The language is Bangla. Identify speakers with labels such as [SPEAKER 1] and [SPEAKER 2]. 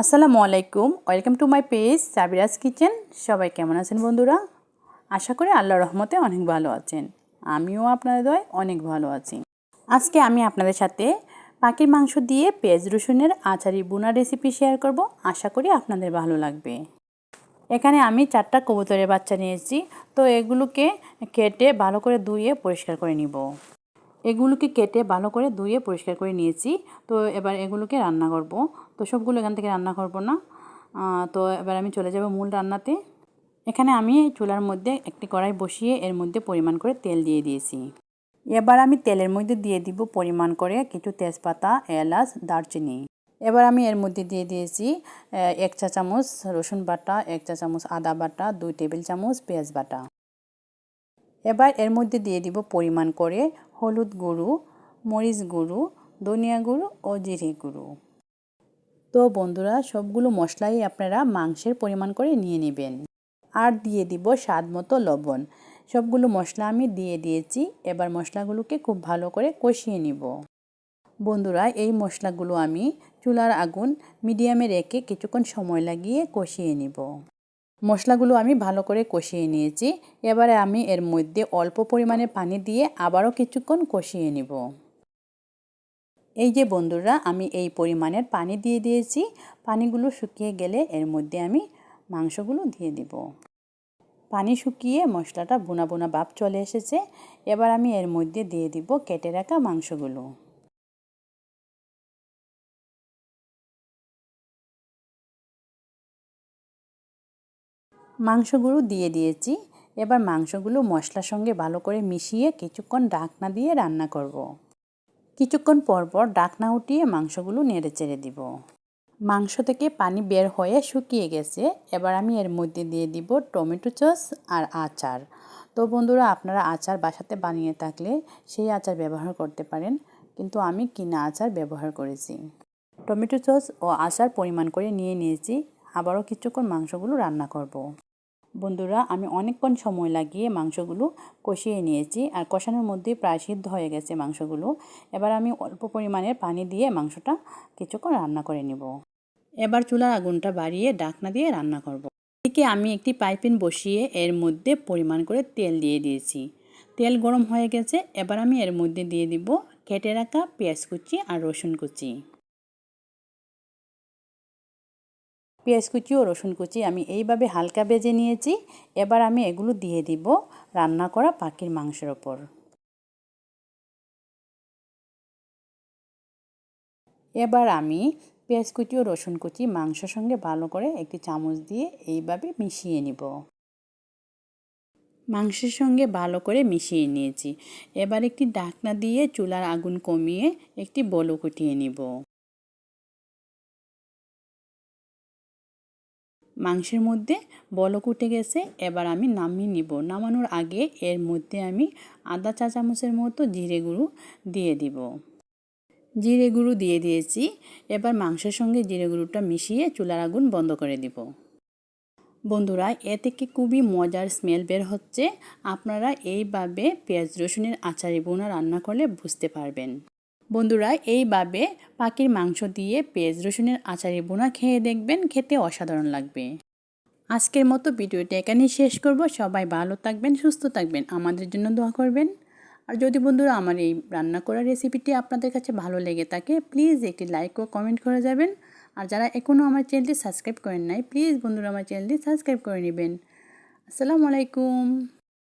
[SPEAKER 1] আসসালামু আলাইকুম। Welcome to my page Sabiraj kitchen সবাই কেমন আছেন বন্ধুরা? আশা করি আল্লাহ রহমতে অনেক ভালো আছেন। আমিও আপনাদের দয় অনেক ভালো আছি। আজকে আমি আপনাদের সাথে পাখির মাংস দিয়ে পেঁয়াজ রসুনের আচারি বোনা রেসিপি শেয়ার করব। আশা করি আপনাদের ভালো লাগবে। এখানে আমি চারটা কবুতরের বাচ্চা নিয়েছি। তো এগুলোকে কেটে ভালো করে ধুয়ে পরিষ্কার করে নিব। এগুলোকে কেটে ভালো করে ধুয়ে পরিষ্কার করে নিয়েছি। তো এবার এগুলোকে রান্না করব। তো সবগুলো এখান থেকে রান্না করব না। তো এবার আমি চলে যাব মূল রান্নাতে। এখানে আমি চুলার মধ্যে একটি কড়াই বসিয়ে এর মধ্যে পরিমাণ করে তেল দিয়ে দিয়েছি। এবার আমি তেলের মধ্যে দিয়ে দিব পরিমাণ করে কিছু তেজপাতা, এলাচ, দারচিনি। এবার আমি এর মধ্যে দিয়ে দিয়েছি এক চা চামচ রসুন বাটা, এক চা চামচ আদা বাটা, দুই টেবিল চামচ পেঁয়াজ বাটা। এবার এর মধ্যে দিয়ে দিব পরিমাণ করে হলুদ গুঁড়ো, মরিচ গুঁড়ো, ধনিয়া গুঁড়ো ও জিরে গুঁড়ো। তো বন্ধুরা, সবগুলো মশলাই আপনারা মাংসের পরিমাণ করে নিয়ে নেবেন। আর দিয়ে দিব স্বাদ মতো লবণ। সবগুলো মশলা আমি দিয়ে দিয়েছি। এবার মশলাগুলোকে খুব ভালো করে কষিয়ে নিব। বন্ধুরা, এই মশলাগুলো আমি চুলার আগুন মিডিয়ামে রেখে কিছুক্ষণ সময় লাগিয়ে কষিয়ে নিব। মশলাগুলো আমি ভালো করে কষিয়ে নিয়েছি। এবারে আমি এর মধ্যে অল্প পরিমাণে পানি দিয়ে আবারও কিছুক্ষণ কষিয়ে নিব। এই যে বন্ধুরা, আমি এই পরিমাণের পানি দিয়ে দিয়েছি। পানিগুলো শুকিয়ে গেলে এর মধ্যে আমি মাংসগুলো দিয়ে দিব। পানি শুকিয়ে মশলাটা বোনা বোনা ভাব চলে এসেছে। এবার আমি এর মধ্যে দিয়ে দিব কেটে রাখা মাংসগুলো। মাংসগুলো দিয়ে দিয়েছি। এবার মাংসগুলো মশলার সঙ্গে ভালো করে মিশিয়ে কিছুক্ষণ ডাকনা দিয়ে রান্না করব। কিছুক্ষণ পর পর ডাকনা উঠিয়ে মাংসগুলো নেড়ে চেড়ে দিব। মাংস থেকে পানি বের হয়ে শুকিয়ে গেছে। এবার আমি এর মধ্যে দিয়ে দিব টমেটো চস আর আচার। তো বন্ধুরা, আপনারা আচার বাসাতে বানিয়ে থাকলে সেই আচার ব্যবহার করতে পারেন। কিন্তু আমি কিনা আচার ব্যবহার করেছি। টমেটো সস ও আচার পরিমাণ করে নিয়ে নিয়েছি। আবারও কিছুক্ষণ মাংসগুলো রান্না করব। বন্ধুরা, আমি অনেকক্ষণ সময় লাগিয়ে মাংসগুলো কষিয়ে নিয়েছি আর কষানোর মধ্যে প্রায় সিদ্ধ হয়ে গেছে মাংসগুলো। এবার আমি অল্প পরিমাণের পানি দিয়ে মাংসটা কিছুক্ষণ রান্না করে নেব। এবার চুলার আগুনটা বাড়িয়ে ডাকনা দিয়ে রান্না করব। এদিকে আমি একটি পাইপিন বসিয়ে এর মধ্যে পরিমাণ করে তেল দিয়ে দিয়েছি। তেল গরম হয়ে গেছে, এবার আমি এর মধ্যে দিয়ে দিব কেটে রাখা পেঁয়াজ কুচি আর রসুন কুচি। পেঁয়াজ কুচি ও রসুন কুচি আমি এইভাবে হালকা বেজে নিয়েছি। এবার আমি এগুলো দিয়ে দিব রান্না করা পাখির মাংসের ওপর। এবার আমি পেঁয়াজ কুচি ও রসুন কুচি মাংসের সঙ্গে ভালো করে একটি চামচ দিয়ে এইভাবে মিশিয়ে নিব। মাংসের সঙ্গে ভালো করে মিশিয়ে নিয়েছি। এবার একটি ডাকনা দিয়ে চুলার আগুন কমিয়ে একটি বলো কুটিয়ে নিব। মাংসের মধ্যে বলক উঠে গেছে, এবার আমি নামিয়ে নিব। নামানোর আগে এর মধ্যে আমি আদা চা চামচের মতো জিরে গুঁড়ো দিয়ে দিব। জিরে গুঁড়ো দিয়ে দিয়েছি, এবার মাংসের সঙ্গে জিরে গুঁড়োটা মিশিয়ে চুলার আগুন বন্ধ করে দিব। বন্ধুরা, এ থেকে খুবই মজার স্মেল বের হচ্ছে। আপনারা এইভাবে পেঁয়াজ রসুনের আচারে বোনা রান্না করলে বুঝতে পারবেন। বন্ধুরা, এইভাবে পাখির মাংস দিয়ে পেঁয়াজ, রসুনের আচারি বোনা খেয়ে দেখবেন, খেতে অসাধারণ লাগবে। আজকের মতো ভিডিওটি এখানেই শেষ করব। সবাই ভালো থাকবেন, সুস্থ থাকবেন, আমাদের জন্য দোয়া করবেন। আর যদি বন্ধুরা আমার এই রান্না করার রেসিপিটি আপনাদের কাছে ভালো লেগে থাকে, প্লিজ একটি লাইক ও কমেন্ট করে যাবেন। আর যারা এখনও আমার চ্যানেলটি সাবস্ক্রাইব করেন নাই, প্লিজ বন্ধুরা আমার চ্যানেলটি সাবস্ক্রাইব করে নেবেন। আসসালামু আলাইকুম।